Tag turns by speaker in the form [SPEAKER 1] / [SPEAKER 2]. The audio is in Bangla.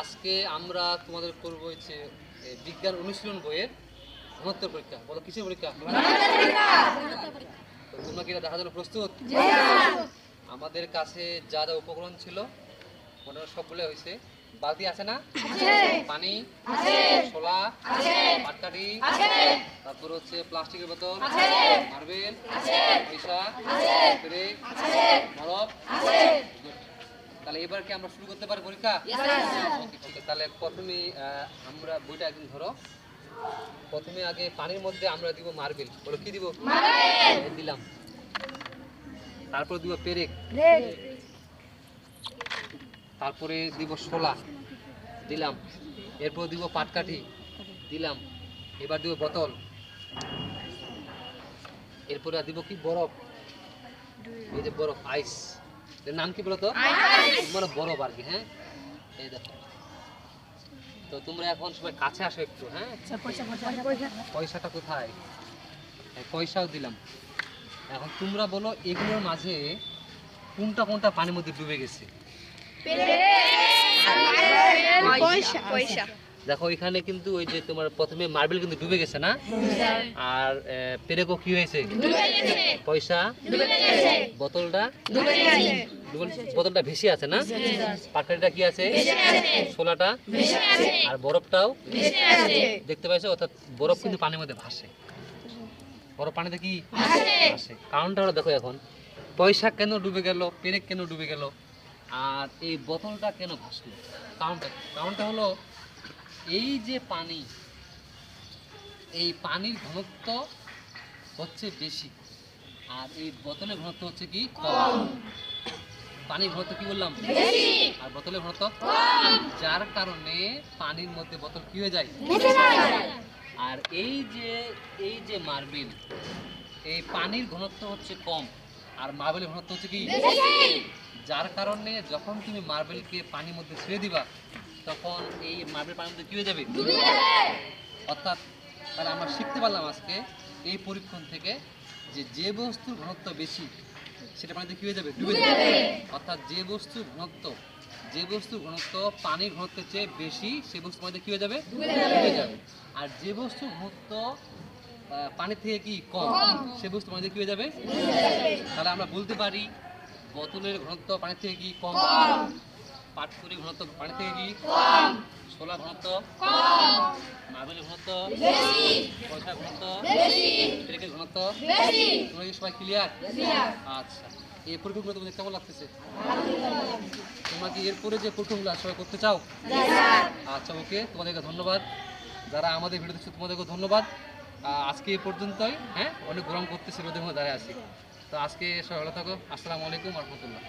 [SPEAKER 1] আজকে আমরা তোমাদের করব হচ্ছে বিজ্ঞান অনুশীলন বইয়ের ঘনত্ব পরীক্ষা। বলো, কিসের পরীক্ষা? তোমরা কি দেখার জন্য প্রস্তুত? আমাদের কাছে যা যা উপকরণ ছিল, মোটামুটি সবগুলো হয়েছে। বালতি আছে না? পানি ছোলা পাটকাঠি, তারপর হচ্ছে প্লাস্টিকের বোতল, মার্বেল Good. তাহলে এবার কি আমরা শুরু করতে পারি পরীক্ষা? ঠিক আছে তাহলে প্রথমে আমরা বইটা একদিন ধরো। প্রথমে আগে পানির মধ্যে আমরা দিব মার্বেল। বলো কি দিব? দিলাম। তারপর দিব পেরেক। তারপরে দিব শোলা দিলাম। এরপর দিব পাটকাঠি। দিলাম। এবার দিব বোতল। এরপরে আর দিব কি? বরফ। এই যে বরফ আইস। এর নাম কি বলতো? মানে বরফ আর কি হ্যাঁ? এই দেখো। তো তোমরা এখন সবাই কাছে আসো একটু হ্যাঁ? পয়সাটা কোথায়? পয়সাও দিলাম। এখন তোমরা বলো এগুলোর মাঝে কোনটা কোনটা পানির মধ্যে ডুবে গেছে?
[SPEAKER 2] পয়সা। পয়সা।
[SPEAKER 1] দেখো এখানে কিন্তু ওই যে তোমার প্রথমে মার্বেল কিন্তু ডুবে গেছে না? আর আহ, পেরেকও কি হয়েছে? পয়সা বোতলটা বোতলটা ভেসে আছে না? পাটকাঠিটা কি আছে? ছোলাটা আর বরফটাও দেখতে পাইছো? অর্থাৎ বরফ কিন্তু পানির মধ্যে ভাসে। বরফ পানিতে কি? ভাসে। কারণটা হলো দেখো এখন পয়সা কেন ডুবে গেল? পেরেক কেন ডুবে গেল? আর এই বোতলটা কেন ভাসলো? কারণটা কারণটা হলো এই যে পানি এই পানির ঘনত্ব হচ্ছে বেশি। আর এই বোতলের ঘনত্ব হচ্ছে কি? কম। পানির ঘনত্ব কি বললাম? আর বোতলের ঘনত্ব? যার কারণে পানির মধ্যে বোতল কি হয়ে যায়? আর এই যে এই যে মার্বেল এই পানির ঘনত্ব হচ্ছে কম। আর মার্বেলের ঘনত্ব হচ্ছে কি? যার কারণে যখন তুমি মার্বেলকে পানির মধ্যে ছেড়ে দিবা তখন এই মার্বেল পানির মধ্যে কি হয়ে যাবে অর্থাৎ তাহলে আমরা শিখতে পারলাম আজকে এই পরীক্ষণ থেকে যে যে বস্তুর ঘনত্ব বেশি সেটা পানিতে কি হয়ে যাবে ডুবে যাবে অর্থাৎ যে বস্তুর ঘনত্ব যে বস্তুর ঘনত্ব পানির ঘনত্বের চেয়ে বেশি সে বস্তু পানিতে কি হয়ে যাবে ডুবে যাবে। আর যে বস্তুর ঘনত্ব পানির থেকে কি কম সে বস্তু পানিতে কি হয়ে যাবে তাহলে আমরা বলতে পারি বোতলের ঘনত্ব পানির থেকে কি কম। পাটকুরির ঘনত্ব পানির থেকে কি? ছোলা ঘনত্ব। মার্বেলের ঘনত্ব। পয়সার ঘনত্ব। পেরেকের ঘনত্ব। তোমরা কি সবাই ক্লিয়ার আচ্ছা। এই পরীক্ষাগুলো তোমাদের কেমন লাগতেছে? তোমরা কি এরপরে যে পরীক্ষাগুলো সবাই করতে চাও? আচ্ছা ওকে। তোমাদেরকে ধন্যবাদ। যারা আমাদের ভিডিও দেখছ তোমাদেরকে ধন্যবাদ। আজকে এই পর্যন্তই হ্যাঁ? অনেক গরম করতেছে রোদের মধ্যে দাঁড়িয়ে আছি। তো আজকে সবাই ভালো থাকো। আসসালামু আলাইকুম রহমতুল্লাহ।